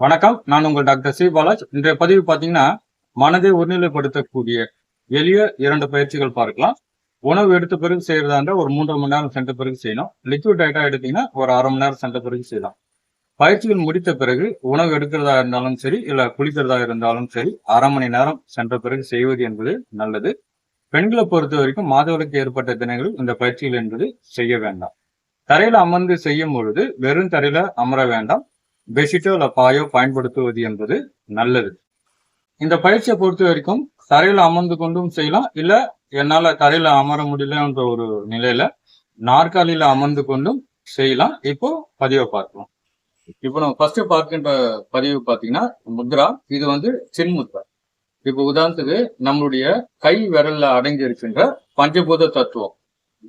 வணக்கம். நான் உங்கள் டாக்டர் சி. பாலாஜ். இன்றைய பதிவு பார்த்தீங்கன்னா மனதை ஒருநிலைப்படுத்தக்கூடிய எளிய இரண்டு பயிற்சிகள் பார்க்கலாம். உணவு எடுத்த பிறகு செய்யறதா இருந்தால் ஒரு மூன்றரை மணி நேரம் சென்ற பிறகு செய்யணும். லிக்விட் டயட்டா எடுத்தீங்கன்னா ஒரு அரை மணி நேரம் சென்ற பிறகு செய்யலாம். பயிற்சிகள் முடித்த பிறகு உணவு எடுக்கிறதா இருந்தாலும் சரி இல்லை குளிக்கிறதா இருந்தாலும் சரி அரை மணி நேரம் சென்ற பிறகு செய்வது என்பது நல்லது. பெண்களை பொறுத்த வரைக்கும் மாதவிலக்கு ஏற்பட்ட தினங்களில் இந்த பயிற்சிகள் என்பது செய்ய வேண்டாம். தரையில அமர்ந்து செய்யும் பொழுது வெறும் தரையில அமர வேண்டாம். பெட்ஷீட்டோ இல்லை பாயோ பயன்படுத்துவது என்பது நல்லது. இந்த பயிற்சியை பொறுத்த வரைக்கும் தரையில் அமர்ந்து கொண்டும் செய்யலாம். இல்லை என்னால் தரையில் அமர முடியலன்ற ஒரு நிலையில நாற்காலியில் அமர்ந்து கொண்டும் செய்யலாம். இப்போ பதிவை பார்க்கலாம். இப்போ நம்ம ஃபர்ஸ்ட் பார்க்கின்ற பதிவு பார்த்தீங்கன்னா முத்ரா இது வந்து சின்முத்ரா. இப்போ உதாரணத்துக்கு நம்மளுடைய கை விரல்ல அடங்கி இருக்கின்ற பஞ்சபூத தத்துவம்.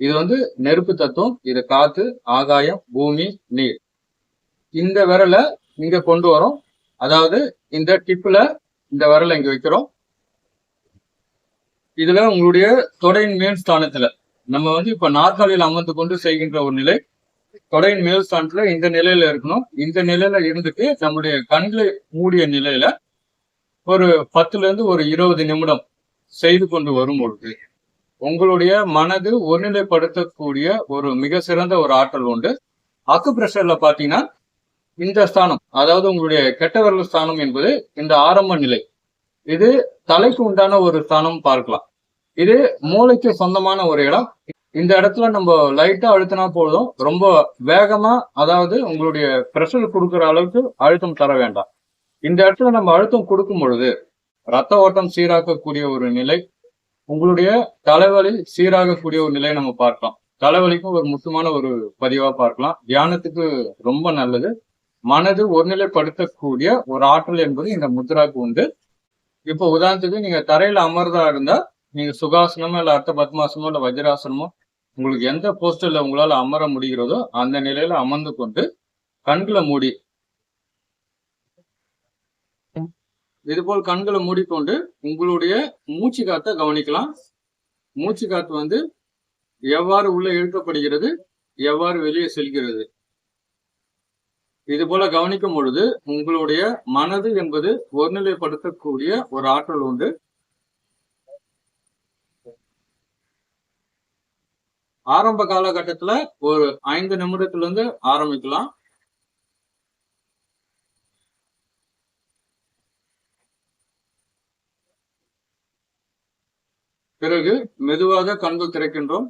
இது வந்து நெருப்பு தத்துவம். இது காத்து ஆகாயம் பூமி நீர். இந்த விரலை இங்க கொண்டு வரோம். அதாவது இந்த டிப்ல இந்த விரலை இங்க வைக்கிறோம். இதுல உங்களுடைய தொடையின் மேல் ஸ்தானத்துல நம்ம வந்து இப்ப நாற்காலியில் அமர்ந்து கொண்டு செய்கின்ற ஒரு நிலை தொடையின் மேல் ஸ்தானத்துல இந்த நிலையில இருக்கணும். இந்த நிலையில இருந்துட்டு நம்முடைய கண்களை மூடிய நிலையில ஒரு பத்துல இருந்து ஒரு இருபது நிமிடம் செய்து கொண்டு வரும் பொழுது உங்களுடைய மனது ஒருநிலைப்படுத்தக்கூடிய ஒரு மிக சிறந்த ஒரு ஆற்றல் உண்டு. அக்கு பிரஷர்ல பாத்தீங்கன்னா இந்த ஸ்தானம் அதாவது உங்களுடைய கெட்ட விரல் ஸ்தானம் என்பது இந்த ஆரம்ப நிலை. இது தலைக்கு உண்டான ஒரு ஸ்தானம் பார்க்கலாம். இது மூளைக்கு சொந்தமான ஒரு இடம். இந்த இடத்துல நம்ம லைட்டா அழுத்தினா போதும். ரொம்ப வேகமா அதாவது உங்களுடைய பிரஷர் கொடுக்குற அளவுக்கு அழுத்தம் தர வேண்டாம். இந்த இடத்துல நம்ம அழுத்தம் கொடுக்கும் பொழுது ரத்த ஓட்டம் சீராக்கக்கூடிய ஒரு நிலை உங்களுடைய தலைவலி சீராகக்கூடிய ஒரு நிலையை நம்ம பார்க்கலாம். தலைவலிக்கும் ஒரு முக்கியமான ஒரு பதிவா பார்க்கலாம். தியானத்துக்கு ரொம்ப நல்லது. மனது ஒருநிலைப்படுத்தக்கூடிய ஒரு ஆற்றல் என்பது இந்த முத்ராக்கு உண்டு. இப்போ உதாரணத்துக்கு நீங்க தரையில அமர்ந்தா இருந்தா நீங்க சுகாசனமோ இல்ல அர்த்த பத்மாசனமோ இல்ல வஜ்ராசனமோ உங்களுக்கு எந்த போஸ்டர்ல உங்களால அமர முடிகிறதோ அந்த நிலையில அமர்ந்து கொண்டு கண்களை மூடி இதுபோல் கண்களை மூடிக்கொண்டு உங்களுடைய மூச்சு காத்தை கவனிக்கலாம். மூச்சு காத்து வந்து எவ்வாறு உள்ள இழுக்கப்படுகிறது எவ்வாறு வெளியே செல்கிறது. இது போல கவனிக்கும் பொழுது உங்களுடைய மனது என்பது ஒருநிலைப்படுத்தக்கூடிய ஒரு ஆற்றல் உண்டு. ஆரம்ப காலகட்டத்துல ஒரு ஐந்து நிமிடத்துல இருந்து ஆரம்பிக்கலாம். பிறகு மெதுவாக கண்கள் திறக்கின்றோம்.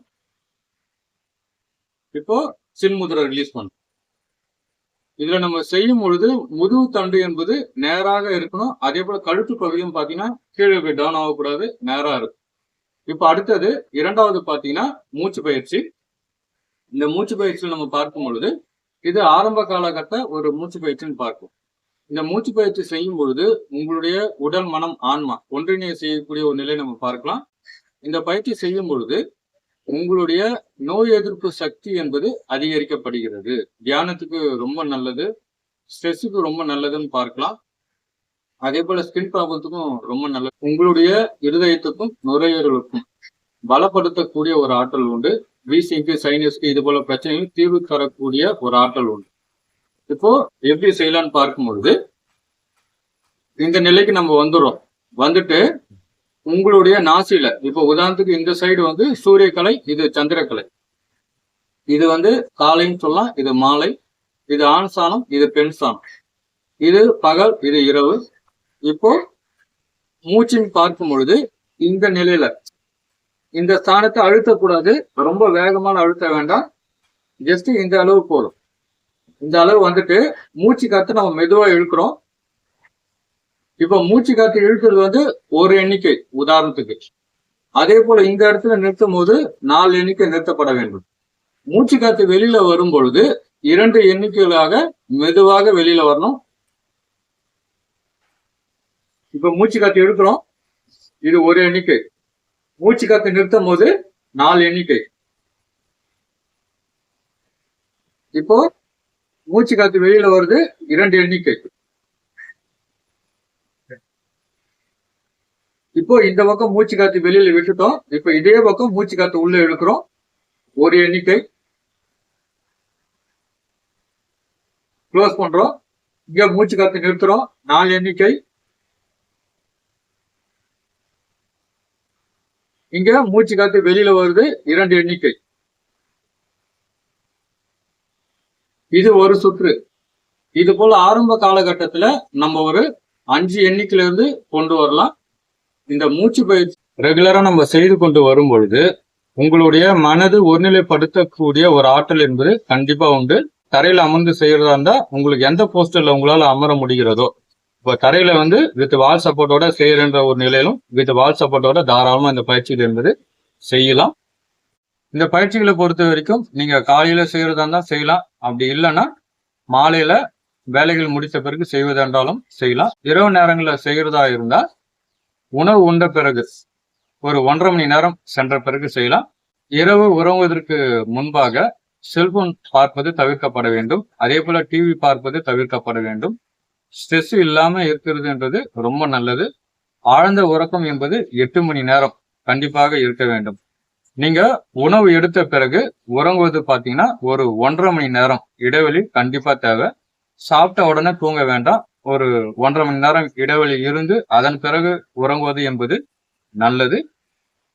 இப்போ சின்முதிரை ரிலீஸ் பண்ணும் இதுல நம்ம செய்யும் பொழுது முதுகு தண்டு என்பது நேராக இருக்கணும். அதே போல கழுத்து பகுதியும் பாத்தீங்கன்னா கீழே போய் டவுன் ஆகக்கூடாது நேரா இருக்கும். இப்ப அடுத்தது இரண்டாவது பாத்தீங்கன்னா மூச்சு பயிற்சி. இந்த மூச்சு பயிற்சியில் நம்ம பார்க்கும் பொழுது இது ஆரம்ப காலகட்ட ஒரு மூச்சு பயிற்சின்னு பார்க்கும் இந்த மூச்சு பயிற்சி செய்யும் பொழுது உங்களுடைய உடல் மனம் ஆன்மா ஒன்றிணைய செய்யக்கூடிய ஒரு நிலை நம்ம பார்க்கலாம். இந்த பயிற்சி செய்யும் பொழுது உங்களுடைய நோய் எதிர்ப்பு சக்தி என்பது அதிகரிக்கப்படுகிறது. தியானத்துக்கு ரொம்ப நல்லது. ஸ்ட்ரெஸ்ஸுக்கு ரொம்ப நல்லதுன்னு பார்க்கலாம். அதே போல ஸ்கின் ப்ராப்ளத்துக்கும் ரொம்ப நல்லது. உங்களுடைய இருதயத்துக்கும் நுரையீரலுக்கும் பலப்படுத்தக்கூடிய ஒரு ஆற்றல் உண்டு. வீசிங்க்கு சைனஸ்க்கு இது போல பிரச்சனைகளும் தீர்வு தரக்கூடிய ஒரு ஆற்றல் உண்டு. இப்போ எப்படி செய்யலாம்னு பார்க்கும் பொழுது இந்த நிலைக்கு நம்ம வந்துடும் வந்துட்டு உங்களுடைய நாசியில இப்போ உதாரணத்துக்கு இந்த சைடு வந்து சூரியக்கலை இது சந்திரக்கலை. இது வந்து காலைன்னு சொல்லலாம் இது மாலை இது ஆண் சாணம் இது பெண் சாணம். இது பகல் இது இரவு. இப்போ மூச்சின் பார்க்கும் பொழுது இந்த நிலையில இந்த ஸ்தானத்தை அழுத்தக்கூடாது ரொம்ப வேகமான அழுத்த வேண்டாம். ஜஸ்ட் இந்த அளவு போதும். இந்த அளவு வந்துட்டு மூச்சு காத்து நம்ம மெதுவா இழுக்கிறோம். இப்ப மூச்சு காத்து இழுக்கிறது வந்து ஒரு எண்ணிக்கை உதாரணத்துக்கு. அதே போல இந்த இடத்துல நிறுத்தும் போது நாலு எண்ணிக்கை நிறுத்தப்பட வேண்டும். மூச்சு காத்து வெளியில வரும் பொழுது இரண்டு எண்ணிக்கைகளாக மெதுவாக வெளியில வரணும். இப்ப மூச்சு காத்து எடுக்கிறோம் இது ஒரு எண்ணிக்கை. மூச்சு காத்து நிறுத்தும் போது நாலு எண்ணிக்கை. இப்போ மூச்சு காத்து வெளியில வருது இரண்டு எண்ணிக்கை. இப்போ இந்த பக்கம் மூச்சு காத்து வெளியில விட்டுட்டோம். இப்போ இதே பக்கம் மூச்சு காத்து உள்ள இழுக்கிறோம். ஒரு எண்ணிக்கை. க்ளோஸ் பண்றோம். இங்க மூச்சு காத்து நிறுத்துறோம். நாலு எண்ணிக்கை. இங்க மூச்சு காத்து வெளியில வருது. இரண்டு எண்ணிக்கை. இது ஒரு சுற்று. இது போல ஆரம்ப காலகட்டத்துல நம்ம ஒரு அஞ்சு எண்ணிக்கையில இருந்து கொண்டு வரலாம். இந்த மூச்சு பயிற்சி ரெகுலரா நம்ம செய்து கொண்டு வரும் பொழுது உங்களுடைய மனது ஒருநிலைப்படுத்தக்கூடிய ஒரு ஆற்றல் என்பது கண்டிப்பா உண்டு. தரையில அமர்ந்து செய்யறதா இருந்தா உங்களுக்கு எந்த போஸ்டர்ல உங்களால அமர முடிகிறதோ இப்போ தரையில வந்து வித் வால் சப்போர்ட்டோட செய்யறன்ற ஒரு நிலையிலும் வித் வால் சப்போர்ட்டோட தாராளமா இந்த பயிற்சிகள் என்பது செய்யலாம். இந்த பயிற்சிகளை பொறுத்த வரைக்கும் நீங்க காலையில செய்யறதா இருந்தா செய்யலாம். அப்படி இல்லைன்னா மாலையில வேலைகள் முடித்த பிறகு செய்வதென்றாலும் செய்யலாம். இரவு நேரங்களில் செய்யறதா இருந்தால் உணவு உண்ட பிறகு ஒரு ஒன்றரை மணி நேரம் சென்ற பிறகு செய்யலாம். இரவு உறங்குவதற்கு முன்பாக செல்போன் பார்ப்பது தவிர்க்கப்பட வேண்டும். அதே போல டிவி பார்ப்பது தவிர்க்கப்பட வேண்டும். ஸ்ட்ரெஸ் இல்லாம இருக்கிறதுன்றது ரொம்ப நல்லது. ஆழ்ந்த உறக்கம் என்பது எட்டு மணி நேரம் கண்டிப்பாக இருக்க வேண்டும். நீங்க உணவு எடுத்த பிறகு உறங்குவது பாத்தீங்கன்னா ஒரு ஒன்றரை மணி நேரம் இடைவெளி கண்டிப்பா தேவை. சாப்பிட்ட உடனே தூங்க வேண்டாம். ஒரு ஒன்றரை மணி நேரம் இடைவெளி இருந்து அதன் பிறகு உறங்குவது என்பது நல்லது.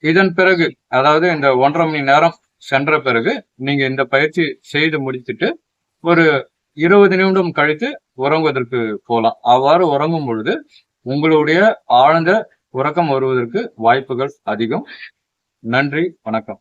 இதன் பிறகு அதாவது இந்த ஒன்றரை மணி நேரம் சென்ற பிறகு நீங்க இந்த பயிற்சி செய்து முடித்துட்டு ஒரு இருபது நிமிடம் கழித்து உறங்குவதற்கு போகலாம் அவ்வாறு உறங்கும் பொழுது உங்களுடைய ஆழ்ந்த உறக்கம் வருவதற்கு வாய்ப்புகள் அதிகம். நன்றி வணக்கம்.